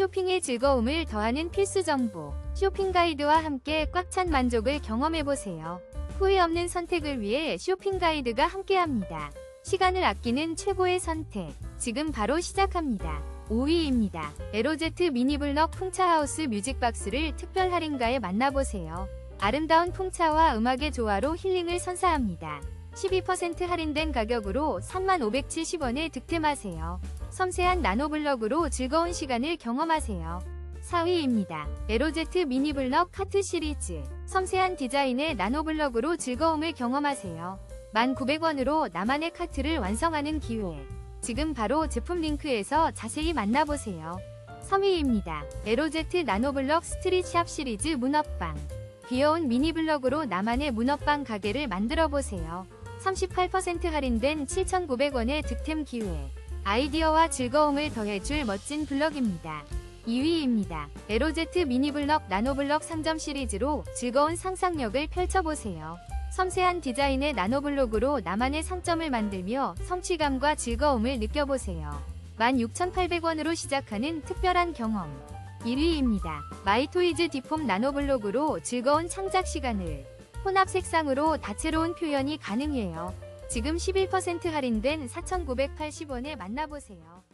쇼핑의 즐거움을 더하는 필수 정보. 쇼핑 가이드와 함께 꽉 찬 만족을 경험해보세요. 후회 없는 선택을 위해 쇼핑 가이드가 함께합니다. 시간을 아끼는 최고의 선택. 지금 바로 시작합니다. 5위입니다. 에로제트 미니블럭 풍차하우스 뮤직박스를 특별 할인가에 만나보세요. 아름다운 풍차와 음악의 조화로 힐링을 선사합니다. 12% 할인된 가격으로 3570원에 득템하세요. 섬세한 나노블럭으로 즐거운 시간을 경험하세요. 4위입니다. 에로제트 미니블럭 카트 시리즈. 섬세한 디자인의 나노블럭으로 즐거움을 경험하세요. 1,900원으로 나만의 카트를 완성하는 기회. 지금 바로 제품 링크에서 자세히 만나보세요. 3위입니다. 에로제트 나노블럭 스트릿샵 시리즈 문어빵. 귀여운 미니블럭으로 나만의 문어빵 가게를 만들어보세요. 38% 할인된 7,900원의 득템 기회. 아이디어와 즐거움을 더해줄 멋진 블럭입니다. 2위입니다. 에로제트 미니블럭 나노블럭 상점 시리즈로 즐거운 상상력을 펼쳐보세요. 섬세한 디자인의 나노블록으로 나만의 상점을 만들며 성취감과 즐거움을 느껴보세요. 16,800원으로 시작하는 특별한 경험. 1위입니다. 마이토이즈 디폼 나노블록으로 즐거운 창작 시간을 혼합 색상으로 다채로운 표현이 가능해요. 지금 11% 할인된 4,980원에 만나보세요.